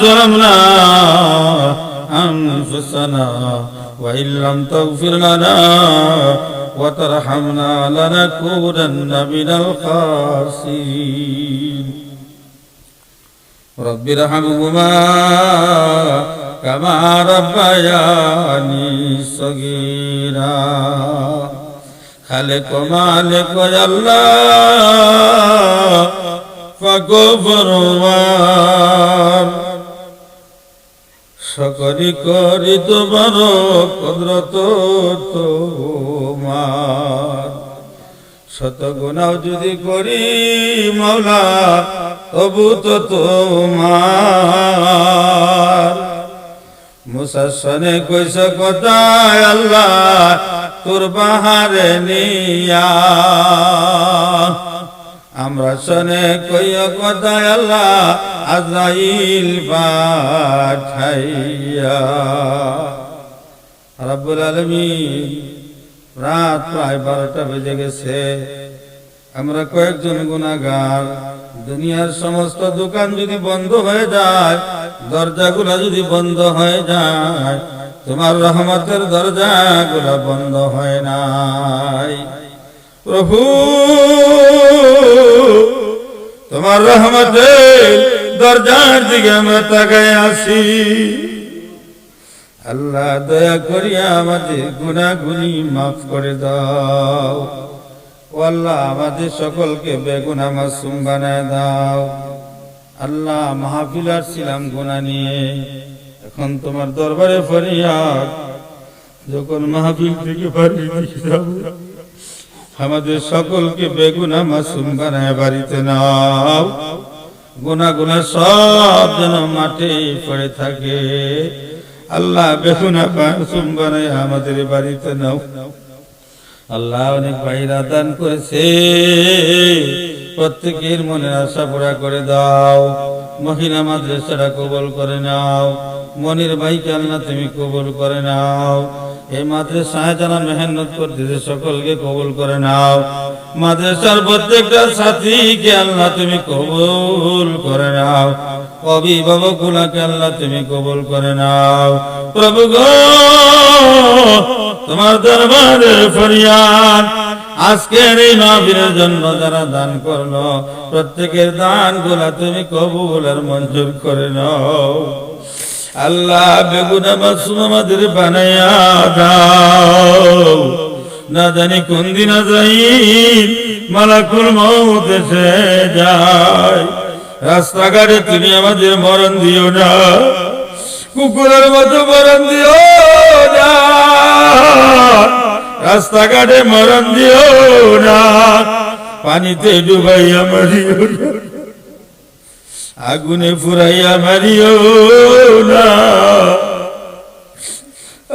ظلمنا أنفسنا وإن لم تغفر لنا وترحمنا لنكونن من الخاسرين رب ارحمهما كما ربياني صغيرا خلق مالك يا الله فغفر সকরি করি তোমার কদরত তোমার শত গুণাও যদি করি মাওলা তবু তো তোমার মুসাসনে কইস কথায় আল্লাহ তোর বাহারে নিয়া আমরা শোনে কইয় কথায় আল্লাহ আজাইল পাঠাইয়া। রাব্বুল আলামিন, রাত প্রায় বারোটা বেজে গেছে। আমরা কয়েকজন গুণাগার দুনিয়ার সমস্ত দোকান যদি বন্ধ হয়ে যায়, দরজাগুলা যদি বন্ধ হয়ে যায়, তোমার রহমতের দরজাগুলা বন্ধ হয় নাই। প্রভু, তোমার রহমতের দরজার দিকে আমরা তাকায় আসি আল্লাহ দয়া করিয়া আমাদের গুনাগুনি মাফ করে দাও। আল্লাহ, আমাদের সকলকে বেগুনা মাসুম বানায় দাও। আল্লাহ, মাহফিল ছিলাম গুণা নিয়ে। এখন তোমার দরবারে ফরিয়াদ। যখন মাহফিল থেকে আমাদের সকলকে বেগুনা মাসুম বানায় বাড়িতে নাও। গুনা গুনা সব যেন মাঠে পড়ে থাকে। আল্লাহ বেগুনা মাসুম বানায় আমাদের বাড়িতে নাও। আল্লাহ অনেক ভাইরা দান করেছে। প্রত্যেকের মনের আশা পুরা করে দাও। মহিলা মাদ্রাসারা কবল করে নাও। মনির ভাইকে আল্লাহ তুমি কবল করে নাও। এই মাদ্রাসায় যারা মেহনত করতেছে, সকলকে কবল করে নাও। মাদ্রাসার প্রত্যেকটা সাথীকে আল্লাহ তুমি কবুল করে নাও। অভিভাবক গুলাকে আল্লাহ তুমি কবুল করে নাও। প্রভু গো, তোমার দরবারে ফরিয়াদ। আজকের এই মাহফিলের জন্য যারা দান করল, প্রত্যেকের দানগুলা তুমি কবুল আর মঞ্জুর করে নাও। আল্লাহ বেগুনা মাসুম আমাদের বানাইয়া দাও। না জানি কোন দিন যাই মালাকুল মৌত এসে যায়। রাস্তাঘাটে তুমি আমাদের মরণ দিও না, কুকুরের মতো মরণ দিও রাস্তাঘাটে মরণ দিও না, পানিতে ডুবাইয়া মারিও আগুনে ফুরাইয়া মারিও না।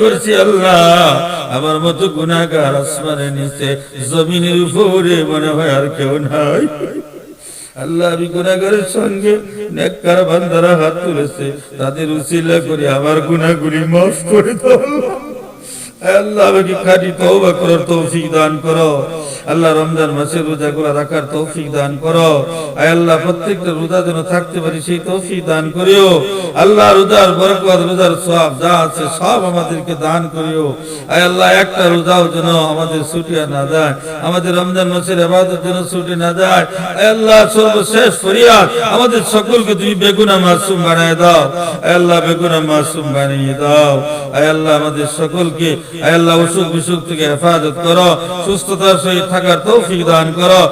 করছি আল্লাহ। আমার মতো গুনাহগার আসমানের নিচে, জমিনের উপরে মনে হয় আর কেউ নাই। আল্লাহ আমি গুনাহগারের সঙ্গে নেককার বান্দারা হাত তুলেছে, তাদের উসিলা করে আমার গুনাহগুলি মাফ করে দাও আল্লাহ, আমাকে খাঁটি তওবা করার তৌফিক দান করো। আল্লাহ রমজান মাসে রোজাগুলো রাখার তৌফিক দান করো। আয় আল্লাহ, প্রত্যেকটা রোজা যেন থাকতে পারি, সেই তৌফিক দান করিও। আল্লাহ, রোজার বরকত, রোজার সব যা আছে সব আমাদেরকে দান করিও। আয় আল্লাহ, একটা রোজাও যেন আমাদের ছুটিয়া না যায়। আমাদের রমজান মাসের এবাদত যেন ছুটি না যায়। আয় আল্লাহ, সর্বশেষ ফরিয়াদ আমাদের সকলকে তুমি বেগুনা মাসুম বানায় দাও। আয় আল্লাহ, বেগুনা মাসুম বানিয়ে দাও। আয় আল্লাহ, আমাদের সকলকে, আয় আল্লাহ অসুখ বিসুখ থেকে হেফাজত করো। সুস্থতার সহিত থাকার তৌফিক দান করো।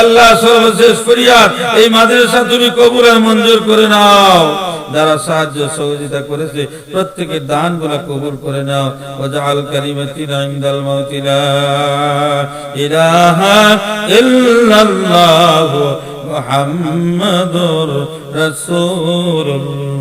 আল্লাহ, সর্বশেষ ফরিয়াদ, এই মাদ্রাসা তুমি কবুল আর মঞ্জুর করে নাও। যারা সাহায্য সহযোগিতা করেছে, প্রত্যেকের দানগুলো কবুল করে নাও। ওয়াজআল কালিমাতিনা ইনদাল মাউতি লা ইলাহা ইল্লাল্লাহ মুহাম্মাদুর রাসূলুল্লাহ।